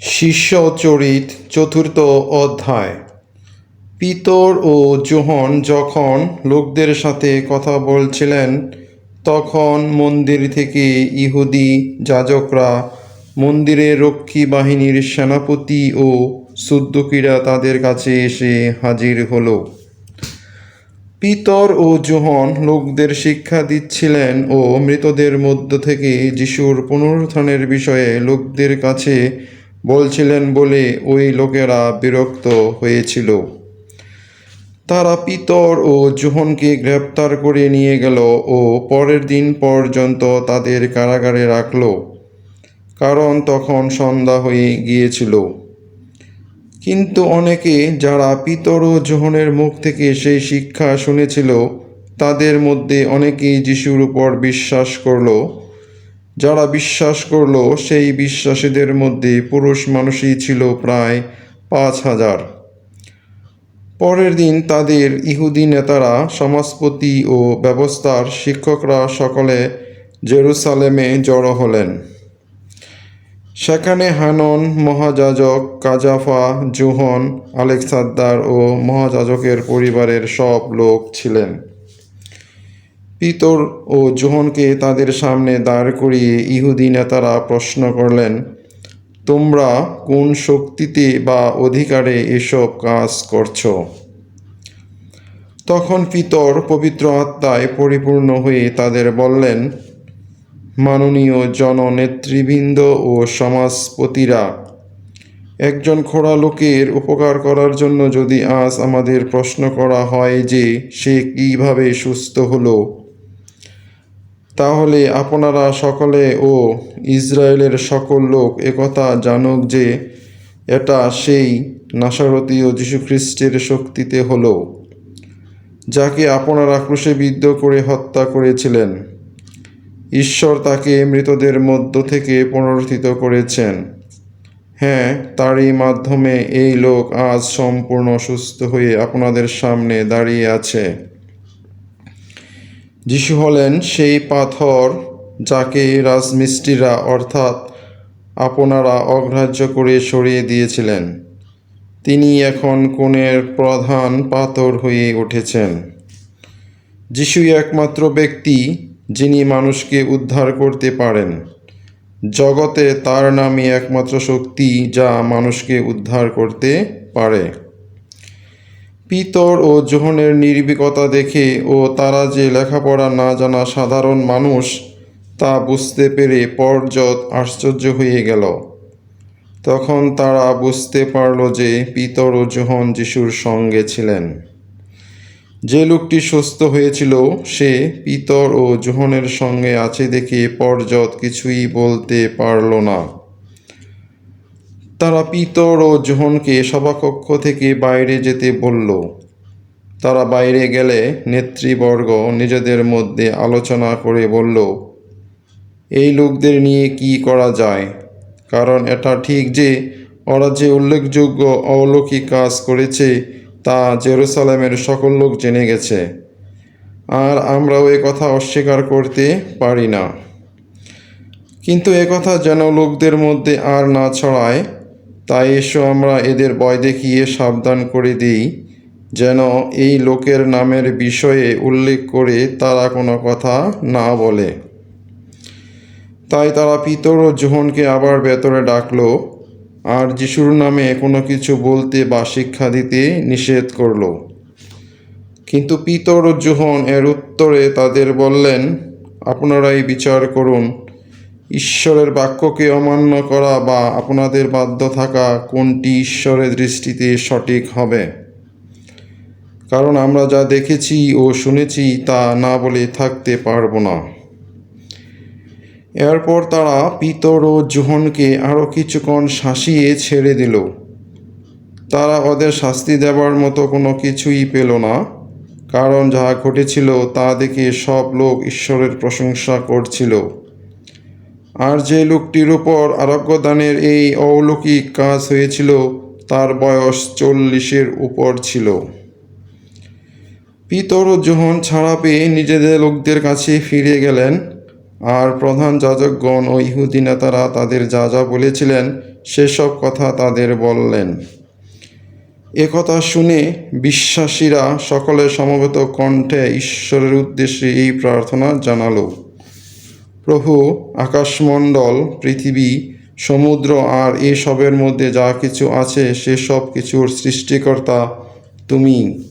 শিষ্যচরিত চতুর্থ অধ্যায়। পিতর ও জোহন যখন লোকদের সাথে কথা বলছিলেন, তখন মন্দির থেকে ইহুদি যাজকরা মন্দিরের রক্ষী বাহিনীর সেনাপতি ও সুদ্দুকিরা তাদের কাছে এসে হাজির হলো। পিতর ও জোহন লোকদের শিক্ষা দিচ্ছিলেন ও মৃতদের মধ্য থেকে যিশুর পুনরুত্থানের বিষয়ে লোকদের কাছে বলছিলেন বলে ওই লোকেরা বিরক্ত হয়েছিল। তারা পিতর ও জোহনকে গ্রেপ্তার করে নিয়ে গেল ও পরের দিন পর্যন্ত তাদের কারাগারে রাখল, কারণ তখন সন্ধ্যা হয়ে গিয়েছিল। কিন্তু অনেকে যারা পিতর ও জোহনের মুখ থেকে সেই শিক্ষা শুনেছিল, তাদের মধ্যে অনেকেই যিশুর উপর বিশ্বাস করল যারা বিশ্বাস করল, সেই বিশ্বাসীদের মধ্যে পুরুষ মানুষই ছিল প্রায় পাঁচ হাজার। পরের দিন তাদের ইহুদি নেতারা, সমাজপতি ও ব্যবস্থার শিক্ষকরা সকলে জেরুসালেমে জড়ো হলেন। সেখানে হানন, মহাযাজক কাজাফা, জোহন আলেকসাদ্দার ও মহাযাজকের পরিবারের সব লোক ছিলেন। পিতর ও জোহনকে তাদের সামনে দাঁড় করিয়ে ইহুদি নেতারা প্রশ্ন করলেন, তোমরা কোন শক্তিতে বা অধিকারে এসব কাজ করছ? তখন পিতর পবিত্র আত্মায় পরিপূর্ণ হয়ে তাদের বললেন, মাননীয় জননেতৃবৃন্দ ও সমাজপতিরা, একজন খোড়া লোকের উপকার করার জন্য যদি আজ আমাদের প্রশ্ন করা হয় যে সে কীভাবে সুস্থ হলো তাহলে আপনারা সকলে ও ইসরায়েলের সকল লোক একথা জানুক যে এটা সেই নাসারতীয় যীশুখ্রিস্টের শক্তিতে হলো, যাকে আপনারা ক্রুশে বিদ্ধ করে হত্যা করেছিলেন। ঈশ্বর তাকে মৃতদের মধ্য থেকে পুনরুত্থিত করেছেন। হ্যাঁ তারই মাধ্যমে এই লোক আজ সম্পূর্ণ সুস্থ হয়ে আপনাদের সামনে দাঁড়িয়ে আছে। যিশু হলেন সেই পাথর যাকে রাজমিস্ত্রিরা, অর্থাৎ আপনারা অগ্রাহ্য করে সরিয়ে দিয়েছিলেন। তিনি এখন কোণের প্রধান পাথর হয়ে উঠেছেন। যিশুই একমাত্র ব্যক্তি যিনি মানুষকে উদ্ধার করতে পারেন। জগতে তার নামই একমাত্র শক্তি যা মানুষকে উদ্ধার করতে পারে। পিতর ও জোহনের নির্ভীকতা দেখে ও তারা যে লেখাপড়া না জানা সাধারণ মানুষ, তা বুঝতে পেরে পর্যত আশ্চর্য হয়ে গেল। তখন তারা বুঝতে পারল যে পিতর ও জোহন যিশুর সঙ্গে ছিলেন। যে লোকটি সুস্থ হয়েছিল, সে পিতর ও জোহনের সঙ্গে আছে দেখে পর্যত কিছুই বলতে পারল না। তারা পিতর ও জোহনকে সভাকক্ষ থেকে বাইরে যেতে বলল। তারা বাইরে গেলে নেতৃবর্গ নিজেদের মধ্যে আলোচনা করে বলল, এই লোকদের নিয়ে কি করা যায়? কারণ এটা ঠিক যে ওরা যে উল্লেখযোগ্য অলৌকিক কাজ করেছে তা জেরুসালেমের সকল লোক জেনে গেছে। আর আমরাও এ কথা অস্বীকার করতে পারি না। কিন্তু একথা যেন লোকদের মধ্যে আর না ছড়ায় তাই এসো আমরা এদের ভয় দেখিয়ে সাবধান করে দিই, যেন এই লোকের নামের বিষয়ে উল্লেখ করে তারা কোনো কথা না বলে। তাই তারা পিতর ও জোহনকে আবার ভেতরে ডাকলো, আর যিশুর নামে কোনো কিছু বলতে বা শিক্ষা দিতে নিষেধ করল। কিন্তু পিতর ও জোহন এর উত্তরে তাদের বললেন, আপনারাই বিচার করুন ঈশ্বরের বাক্যকে অমান্য করা বা আপনাদের বাধ্য থাকা কোনটি ঈশ্বরের দৃষ্টিতে সঠিক হবে? কারণ আমরা যা দেখেছি ও শুনেছি তা না বলে থাকতে পারব না। এরপর তারা পিতর ও জোহনকে আরও কিছুক্ষণ শাসিয়ে ছেড়ে দিল। তারা ওদের শাস্তি দেওয়ার মতো কোনো কিছুই পেল না। কারণ যা ঘটেছিল তা দেখে সব লোক ঈশ্বরের প্রশংসা করছিল। আর যে লোকটির উপর আরোগ্যদানের এই অলৌকিক কাজ হয়েছিল, তার বয়স চল্লিশের উপর ছিল। পিতর ও জোহন ছাড়া পেয়ে নিজেদের লোকদের কাছে ফিরে গেলেন, আর প্রধান যাজকগণ ও ইহুদি নেতারা তাদের যা যা বলেছিলেন, সেসব কথা তাদের বললেন। একথা শুনে বিশ্বাসীরা সকলে সমবেত কণ্ঠে ঈশ্বরের উদ্দেশ্যে এই প্রার্থনা জানালো। প্রভু, আকাশমণ্ডল, পৃথিবী, সমুদ্র আর এসবের মধ্যে যা কিছু আছে সেসব কিছুর সৃষ্টিকর্তা তুমি।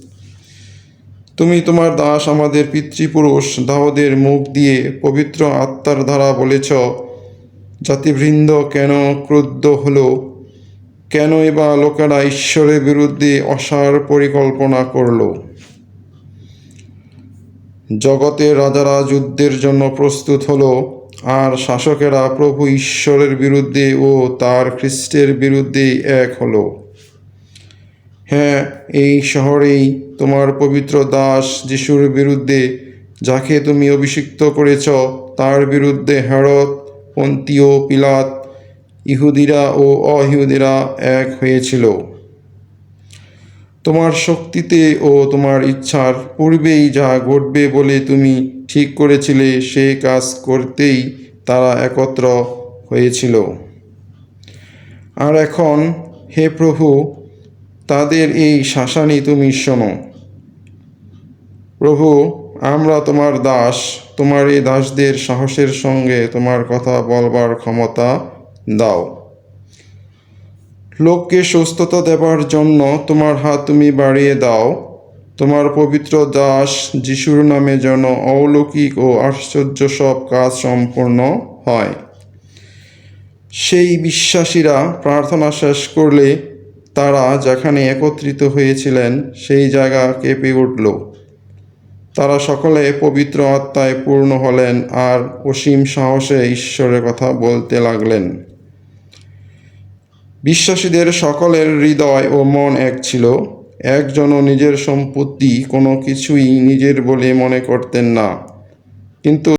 তুমি তোমার দাস, আমাদের পিতৃপুরুষ, দাওদের মুখ দিয়ে পবিত্র আত্মার দ্বারা বলেছ, জাতিবৃন্দ কেন ক্রুদ্ধ হলো? কেনই বা লোকেরা ঈশ্বরের বিরুদ্ধে অসার পরিকল্পনা করল? জগতের রাজারা যুদ্ধের জন্য প্রস্তুত হলো, আর শাসকেরা প্রভু ঈশ্বরের বিরুদ্ধে ও তার খ্রিস্টের বিরুদ্ধে এক হলো। হ্যাঁ এই শহরেই তোমার পবিত্র দাস যিশুর বিরুদ্ধে, যাকে তুমি অভিষিক্ত করেছ, তার বিরুদ্ধে হেরত পন্তীয় পিলাত, ইহুদিরা ও অইহুদিরা এক হয়েছিল। তোমার শক্তিতে ও তোমার ইচ্ছার পূর্বেই যা ঘটবে বলে তুমি ঠিক করেছিলে, সে কাজ করতেই তারা একত্র হয়েছিল। আর এখন, হে প্রভু, তাদের এই শাসানি তুমি শোনো। প্রভু, আমরা তোমার দাস, তোমার এই দাসদের সাহসের সঙ্গে তোমার কথা বলবার ক্ষমতা দাও। লোককে সুস্থতা দেবার জন্য তোমার হাত তুমি বাড়িয়ে দাও। তোমার পবিত্র দাস যিশুর নামে যেন অলৌকিক ও আশ্চর্য সব কাজ সম্পূর্ণ হয়। সেই বিশ্বাসীরা প্রার্থনা শেষ করলে তারা যেখানে একত্রিত হয়েছিলেন সেই জায়গা কেঁপে উঠল। তারা সকলে পবিত্র আত্মায় পূর্ণ হলেন আর অসীম সাহসে ঈশ্বরের কথা বলতে লাগলেন। বিশ্বাসীদের সকলের হৃদয় ও মন এক ছিল। একজনও নিজের সম্পত্তি কোনো কিছুই নিজের বলে মনে করতেন না। কিন্তু